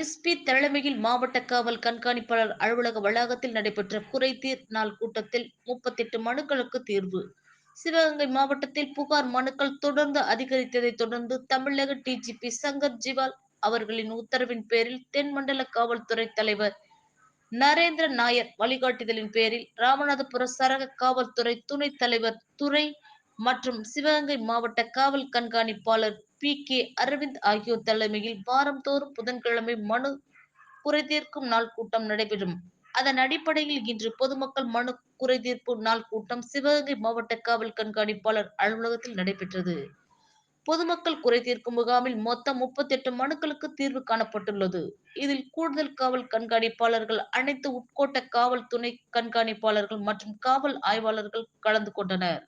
SP தலைமையில் மாவட்ட காவல் கண்காணிப்பாளர் அலுவலக வளாகத்தில் நடைபெற்ற குறைதீர் நாள் கூட்டத்தில் முப்பத்தெட்டு மனுக்களுக்கு தீர்வு. சிவகங்கை மாவட்டத்தில் புகார் மனுக்கள் தொடர்ந்து அதிகரித்ததை தொடர்ந்து தமிழக டிஜிபி சங்கர் ஜிவால் அவர்களின் உத்தரவின் பேரில் தென்மண்டல காவல்துறை தலைவர் நரேந்திர நாயர் வழிகாட்டுதலின் பேரில் ராமநாதபுர சரக காவல்துறை துணைத் தலைவர் துறை மற்றும் சிவகங்கை மாவட்ட காவல் கண்காணிப்பாளர் பி. கே. அரவிந்த் ஆகியோர் தலைமையில் வாரந்தோறும் புதன்கிழமை மனு குறைதீர்க்கும் நாள் கூட்டம் நடைபெறும். அதன் அடிப்படையில் இன்று பொதுமக்கள் மனு குறைதீர்ப்பு நாள் கூட்டம் சிவகங்கை மாவட்ட காவல் கண்காணிப்பாளர் அலுவலகத்தில் நடைபெற்றது. பொதுமக்கள் குறைதீர்க்கும் முகாமில் மொத்தம் முப்பத்தி எட்டு மனுக்களுக்கு தீர்வு காணப்பட்டுள்ளது. இதில் கூடுதல் காவல் கண்காணிப்பாளர்கள் அனைத்து உட்கோட்ட காவல் துணை கண்காணிப்பாளர்கள் மற்றும் காவல் ஆய்வாளர்கள் கலந்து கொண்டனர்.